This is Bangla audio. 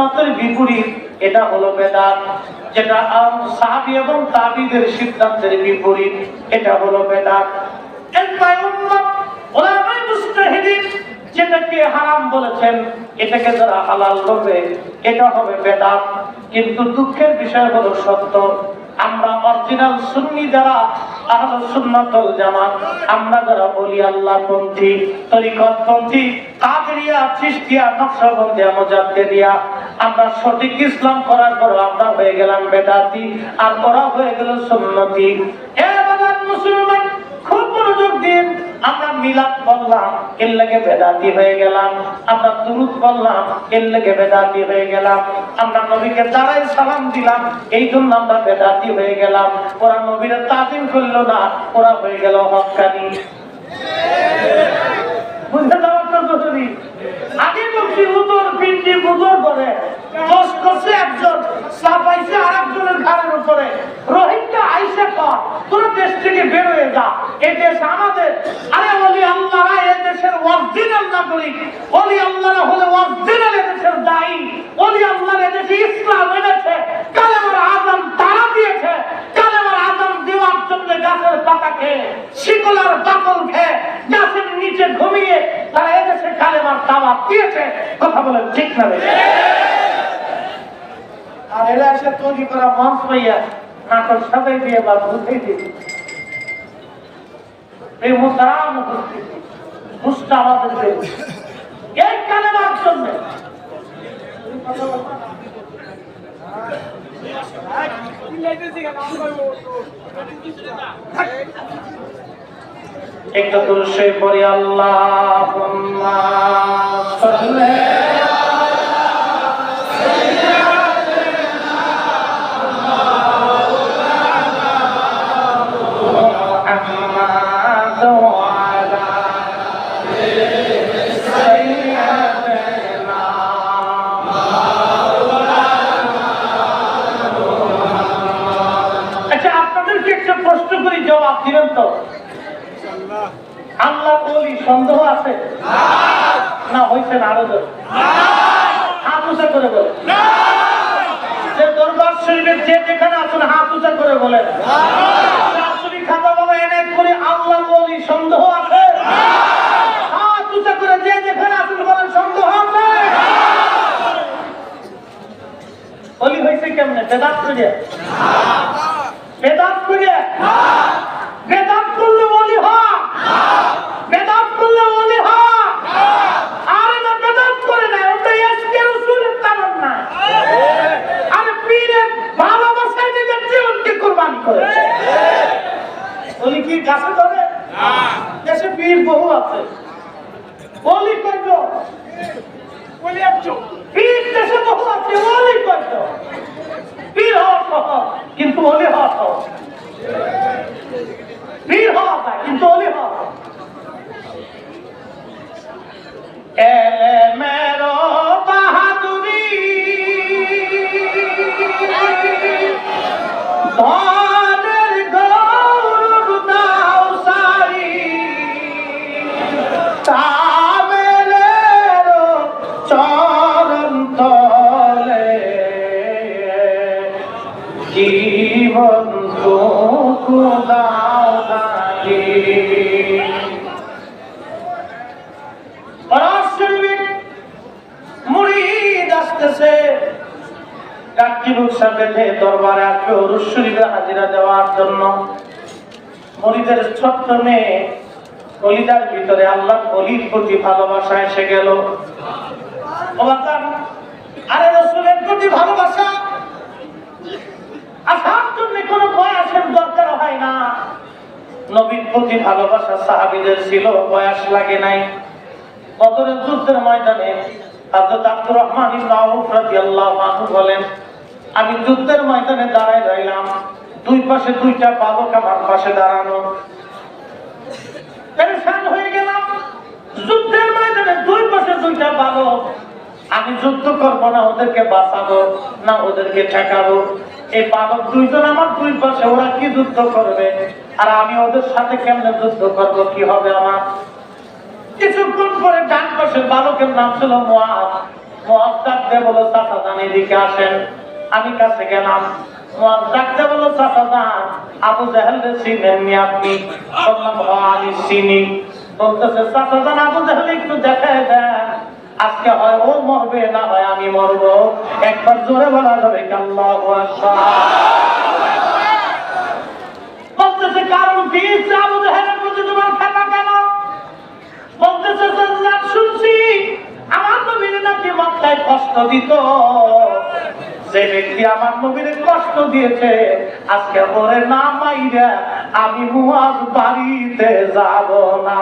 সুন্নাতের বিপরীত, এটা হলো বেদাত, যেটা সাহাবী এবং তাবিদের সিদ্ধান্তের বিপরীত, এটা হলো বেদাত। যেটাকে হারাম বলেছেন, এটাকে যারা হালাল করবে এটা হবে বেদাত। কিন্তু দুঃখের বিষয় হলো সত্য, আমরা অরিজিনাল সুন্নি যারা, আহলে সুন্নাত জামাত, আমরা যারা বলি আল্লাহ পন্থী তরিকত পন্থী কাদরিয়া মুজাদ্দিদিয়া আমরা সঠিক ইসলাম করার পর আমরা হয়ে গেলাম বেদাতি, আর ওরা হয়ে গেল সুন্নতি। মুসলমান খুব মনোযোগ দিন আমরা মিলাদ বললাম, এর লেগে বেদাতি হয়ে গেলাম। আমরা দুরুদ এর বেদাতি হয়ে গেলাম। আমরা নবীকে সালাম দিলাম, এই জন্য আমরা বেদাতি হয়ে গেলাম। ওরা নবীরা তাজিম না, ওরা হয়ে গেল হকানি। তোর দেশ থেকে বের হয়ে যা। এই দেশ আমাদের। আরে বলি আল্লাহরা এই দেশের অরিজিনাল নাগরিক। বলি আল্লাহরা হলে অরিজিনাল দেশের দায়ী। বলি আল্লাহর দেশে ইসলাম এনেছে। কালেমার আজম তারা দিয়েছে। কালেমার আজম দেওয়ার জন্য গাছের পাতা খেয়ে শিকলার বাকল খেয়ে গাছের নিচে ঘুমিয়ে তারা এদেশে কালেমার দাওয়াত দিয়েছে। কথা বলেন ঠিক না আর এরা এসে তৈরি করা মঞ্চ পাইয়া নাটক সাজাই দিয়ে বা বুঝেই দিয়ে এই মুসারাম উপস্থিতি মুস্তা আমাদের দেব। এই পড়ি আল্লাহ আল্লাহ বলি, সন্দেহ আছে? না হয়েছে না আরও? হাত উঁচা করে বলে। যে দরবার শরীফের যে যেখানে আছেন, হাত উঁচা করে বলেন খাতা বাবা এনে করে আল্লাহ বলি, সন্দেহ আছে? হাত উঁচা করে যে যেখানে আছেন বলেন, সন্দেহ আছে? বলি হয়েছে কেমনে? বেদাত করে বেদাত করে বেদাত করলে বলি হয় বেদাত করলে বলি হয় আরে না বেদাত করে না ওটা এসকে রসুলের তামার না আরে পীরের ভালোবাসায় নিজের জীবনকে কোরবানি করেছে বলি কি গাছে ধরে দেশে পীর বহু আছে। বলি কইব বলি একজন পীর দেশে বহু আছে, বলি কইব পীর হওয়া সহজ, কিন্তু অলি হওয়া সহজ। হওয়া কিন্তু অলি হওয়া হাজিরা দেওয়ার জন্য মরিদের ছোট্ট মেয়ে কলিদার ভিতরে আল্লাহ অলির প্রতি ভালোবাসা এসে গেল ও বাতান, আরে রসুলের প্রতি ভালোবাসা আসার জন্য কোনো বয়সের দরকার হয় না নবীর প্রতি ভালোবাসা সাহাবিদের ছিল, বয়স লাগে নাই। বদরের যুদ্ধের ময়দানে হযরত আব্দুর রহমান ইবনে আউফ রাদিয়াল্লাহু আনহু বলেন, আমি যুদ্ধের ময়দানে দাঁড়ায় রইলাম, দুই পাশে দুইটা বালক আমার পাশে দাঁড়ানো। পেরেশান হয়ে গেলাম, যুদ্ধের ময়দানে দুই পাশে দুইটা বালক আমি যুদ্ধ করব না, ওদেরকে বাঁচাবো, না ওদেরকে ঠেকাবো। এই বালক দুইজন আমার দুই পাশে, ওরা কি যুদ্ধ করবে? আর আমি ওদের সাথে কেমনে যুদ্ধ করব কি হবে আমার? কিছুক্ষণ পরে ডান পাশের বালকের নাম ছিল আপনি বললাম "হ, আমি চিনি। বলতেছে একটু আজকে হয় ও মরবে না হয় আমি মরবো। একবার জোরে বলা যাবে কি আল্লাহু আকবার? বলতেছে, কারণ কি আবু জাহেলের প্রতি তোমার খেলা কেন? বলতেছে সাল্লাল্লাহু শুনছি, আমার নবীর নাকি মক্কায় কষ্ট দিত। যে ব্যক্তি আমার নবীর কষ্ট দিয়েছে, আজকে ওরে না মাইরা, আমি মুয়াজ বাড়িতে যাব না।